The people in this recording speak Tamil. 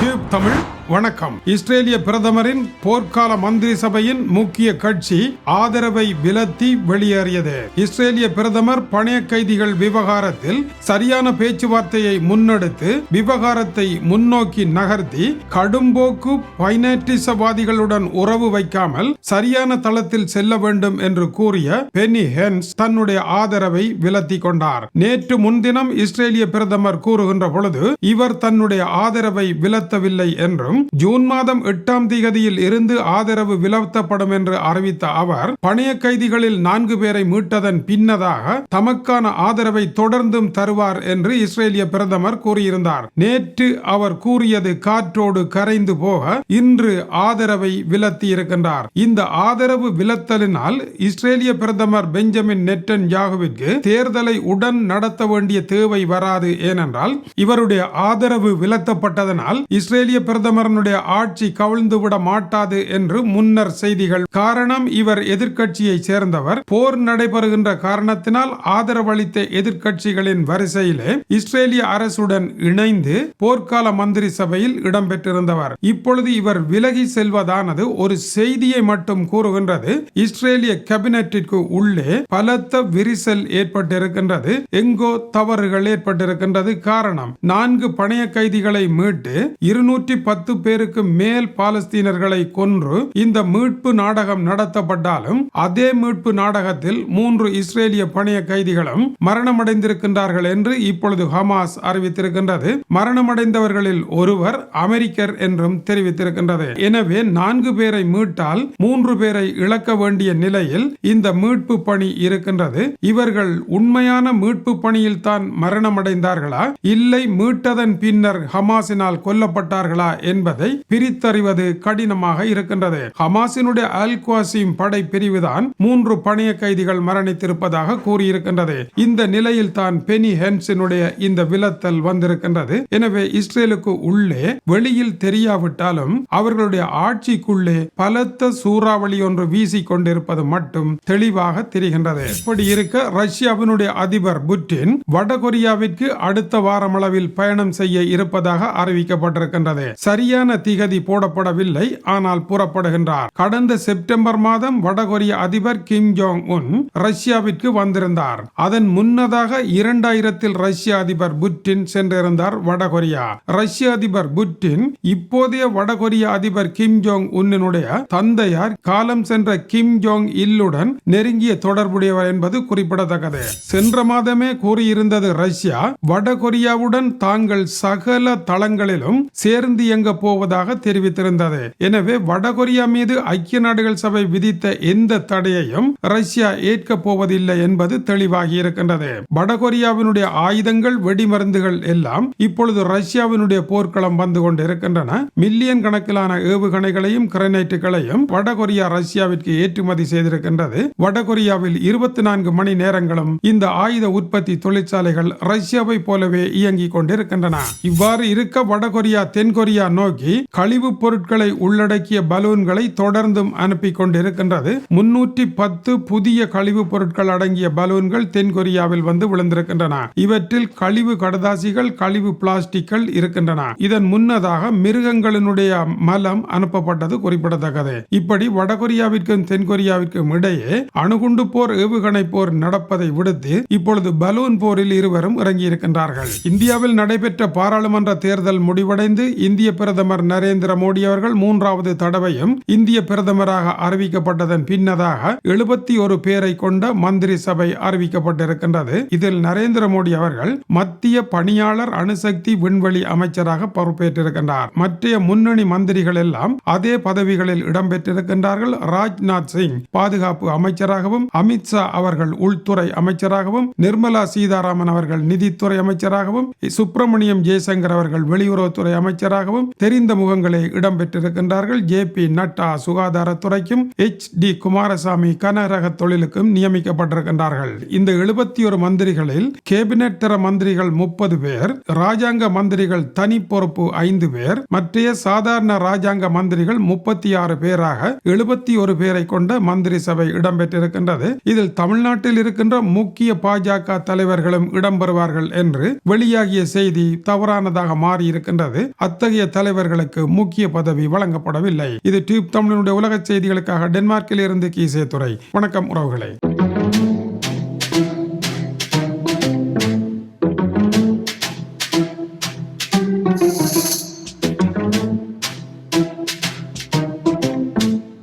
டியூப் தமிழ் வணக்கம். இஸ்ரேலிய பிரதமரின் போர்க்கால மந்திரி சபையின் முக்கிய கட்சி ஆதரவை விலத்தி வெளியேறியது. இஸ்ரேலிய பிரதமர் பணைய கைதிகள் விவகாரத்தில் சரியான பேச்சுவார்த்தையை முன்னெடுத்து விவகாரத்தை முன்னோக்கி நகர்த்தி கடும்போக்கு பைனட்டிசவாதிகளுடன் உறவு வைக்காமல் சரியான தளத்தில் செல்ல வேண்டும் என்று கூறிய பெனி ஹென்ஸ் தன்னுடைய ஆதரவை விலத்தி கொண்டார். நேற்று முன்தினம் இஸ்ரேலிய பிரதமர் கூறுகின்ற பொழுது இவர் தன்னுடைய ஆதரவை விலத்தவில்லை என்றும் ஜூன் மாதம் எட்டாம் திகதியில் இருந்து ஆதரவு விலத்தப்படும் என்று அறிவித்த அவர் பணைய கைதிகளில் நான்கு பேரை மீட்டதன் பின்னதாக தமக்கான ஆதரவை தொடர்ந்தும் தருவார் என்று இஸ்ரேலிய பிரதமர் கூறியிருந்தார். நேற்று அவர் கூறியது காற்றோடு கரைந்து போக இன்று ஆதரவை விலத்தி இருக்கின்றார் இந்த ஆதரவு விலத்தலினால் இஸ்ரேலிய பிரதமர் பெஞ்சமின் நெட்டன் யாகுவிற்கு தேர்தலை உடன் நடத்த வேண்டிய தேவை வராது ஏனென்றால் இவருடைய ஆதரவு விலத்தப்பட்டதனால் இஸ்ரேலிய பிரதமர் பிரதமரனுடைய ஆட்சி கவிழ்ந்துவிட மாட்டாது என்று முன்னர் செய்திகள். காரணம் இவர் எதிர்க்கட்சியை சேர்ந்தவர். போர் நடைபெறுகின்ற காரணத்தினால் ஆதரவளித்த எதிர்க்கட்சிகளின் வரிசையிலே இஸ்ரேலிய அரசுடன் இணைந்து போர்க்கால மந்திரி சபையில் இடம்பெற்றிருந்தவர். இப்பொழுது இவர் விலகி செல்வதானது ஒரு செய்தியை மட்டும் கூறுகின்றது. இஸ்ரேலிய கேபினட்டிற்கு உள்ளே பலத்த விரிசல் ஏற்பட்டிருக்கின்றது. எங்கோ தவறுகள் ஏற்பட்டிருக்கின்றது. காரணம் நான்கு பணைய கைதிகளை மீட்டு இருநூற்றி பத்து பத்து பேருக்கு மேல் பாலஸ்தீனர்களை கொன்று இந்த மீட்பு நாடகம் நடத்தப்பட்டாலும் அதே மீட்பு நாடகத்தில் மூன்று இஸ்ரேலிய பணிய கைதிகளும் மரணமடைந்திருக்கின்றார்கள் என்று இப்பொழுது ஹமாஸ் அறிவித்திருக்கின்றது. மரணமடைந்தவர்களில் ஒருவர் அமெரிக்கர் என்றும் தெரிவித்திருக்கின்றது. எனவே நான்கு பேரை மீட்டால் மூன்று பேரை இழக்க வேண்டிய நிலையில் இந்த மீட்பு பணி இருக்கின்றது. இவர்கள் உண்மையான மீட்பு பணியில் தான் மரணமடைந்தார்களா? இல்லை மீட்டதன் பின்னர் ஹமாஸினால் கொல்லப்பட்டார்களா என்று என்பதை பிரித்தறிவது கடினமாக இருக்கின்றது. ஹமாஸினுடைய அல் குவாசிம் படை பிரிவுதான் மூன்று பணைய கைதிகள் மரணித்திருப்பதாக கூறியிருக்கின்றது. இந்த நிலையில் தான் பெனி ஹென்ஸினுடைய இந்த விலத்தல் வந்திருக்கின்றது. எனவே இஸ்ரேலுக்கு உள்ளே வெளியில் தெரியாவிட்டாலும் அவர்களுடைய ஆட்சிக்குள்ளே பலத்த சூறாவளி ஒன்று வீசி கொண்டிருப்பது மட்டும் தெளிவாக தெரிகின்றது. இப்படி இருக்க ரஷ்யாவினுடைய அதிபர் புட்டின் வடகொரியாவிற்கு அடுத்த வாரமளவில் பயணம் செய்ய இருப்பதாக அறிவிக்கப்பட்டிருக்கின்றது. சரியான திகதி போடப்படவில்லை ஆனால் புறப்படுகின்றார். கடந்த செப்டம்பர் மாதம் வடகொரிய அதிபர் கிம் ஜோங் உன் ரஷ்யாவிற்கு வந்திருந்தார். அதன் முன்னதாக இரண்டாயிரத்தில் ரஷ்ய அதிபர் புட்டின் சென்றிருந்தார் வடகொரியா. ரஷ்ய அதிபர் புட்டின் இப்போதைய வடகொரிய அதிபர் கிம் ஜோங் உன்னுடைய தந்தையார் காலம் சென்ற கிம் ஜோங் இல்லுடன் நெருங்கிய தொடர்புடையவர் என்பது குறிப்பிடத்தக்கது. சென்ற மாதமே கூறியிருந்தது ரஷ்யா வடகொரியாவுடன் தாங்கள் சகல தளங்களிலும் சேர்ந்து இயங்க போவதாக தெரிவித்திருந்தது. எனவே வடகொரியா மீது ஐக்கிய நாடுகள் சபை விதித்த எந்த தடையையும் ரஷ்யா ஏற்கப் போவதில்லை என்பது தெளிவாகி இருக்கின்றது வடகொரியாவினுடைய ஆயுதங்கள் வெடிமருந்துகள் எல்லாம் இப்பொழுது ரஷ்யாவினுடைய போர்க்களம் வந்து கொண்டிருக்கின்றன. மில்லியன் கணக்கிலான ஏவுகணைகளையும் கிரனைட்டுகளையும் வடகொரியா ரஷ்யாவிற்கு ஏற்றுமதி செய்திருக்கின்றது. வடகொரியாவில் இருபத்தி நான்கு மணி நேரங்களும் இந்த ஆயுத உற்பத்தி தொழிற்சாலைகள் ரஷ்யாவை போலவே இயங்கிக் கொண்டிருக்கின்றன. இவ்வாறு இருக்க வடகொரியா தென்கொரியா நோய் நோக்கி கழிவுப் பொருட்களை உள்ளடக்கிய பலூன்களை தொடர்ந்தும் அனுப்பி கொண்டிருக்கின்றது. முன்னூற்றி பத்து புதிய கழிவுப் பொருட்கள் அடங்கிய பலூன்கள் தென்கொரியாவில் வந்து விழுந்திருக்கின்றன. இவற்றில் கழிவு கடதாசிகள் கழிவு பிளாஸ்டிக்கள் இருக்கின்றன. இதன் முன்னதாக மிருகங்களினுடைய மலம் அனுப்பப்பட்டது குறிப்பிடத்தக்கது. இப்படி வடகொரியாவிற்கும் தென்கொரியாவிற்கும் இடையே அணுகுண்டு போர் ஏவுகணை போர் நடப்பதை விடுத்து இப்பொழுது பலூன் போரில் இருவரும் இறங்கியிருக்கின்றார்கள். இந்தியாவில் நடைபெற்ற பாராளுமன்ற தேர்தல் முடிவடைந்து இந்திய பிரதமர் நரேந்திர மோடி அவர்கள் மூன்றாவது தடவையும் இந்திய பிரதமராக அறிவிக்கப்பட்டதன் பின்னதாக எழுபத்தி ஒரு பேரை கொண்ட மந்திரி சபை அறிவிக்கப்பட்டிருக்கின்றது. இதில் நரேந்திர மோடி அவர்கள் மத்திய பணியாளர் அணுசக்தி விண்வெளி அமைச்சராக பொறுப்பேற்றிருக்கின்றார். மற்ற முன்னணி மந்திரிகள் எல்லாம் அதே பதவிகளில் இடம்பெற்றிருக்கின்றார்கள். ராஜ்நாத் சிங் பாதுகாப்பு அமைச்சராகவும் அமித்ஷா அவர்கள் உள்துறை அமைச்சராகவும் நிர்மலா சீதாராமன் அவர்கள் நிதித்துறை அமைச்சராகவும் சுப்பிரமணியம் ஜெயசங்கர் அவர்கள் வெளியுறவுத்துறை அமைச்சராகவும் தெரிந்த முகங்களே இடம்பெற்றிருக்கின்றார்கள். ஜே பி நட்டா சுகாதாரத்துறைக்கும் எச் டி குமாரசாமி கனரக தொழிலுக்கும் நியமிக்கப்பட்டிருக்கின்றார்கள். இந்த எழுபத்தி ஒரு மந்திரிகளில் கேபினட் தர மந்திரிகள் முப்பது பேர் ராஜாங்க மந்திரிகள் தனி பொறுப்பு ஐந்து பேர் மற்றைய சாதாரண ராஜாங்க மந்திரிகள் முப்பத்தி ஆறு பேராக எழுபத்தி ஒரு பேரை கொண்ட மந்திரி சபை இடம்பெற்றிருக்கின்றது. இதில் தமிழ்நாட்டில் இருக்கின்ற முக்கிய பாஜக தலைவர்களும் இடம்பெறுவார்கள் என்று வெளியாகிய செய்தி தவறானதாக மாறியிருக்கின்றது. அத்தகைய தலைவர் தலைவர்களுக்கு முக்கிய பதவி வழங்கப்படவில்லை. இது டியூப் தமிழனுடைய உலக செய்திகளுக்காக டென்மார்க்கில் இருந்து கீசே துறை வணக்கம் உறவுகளை.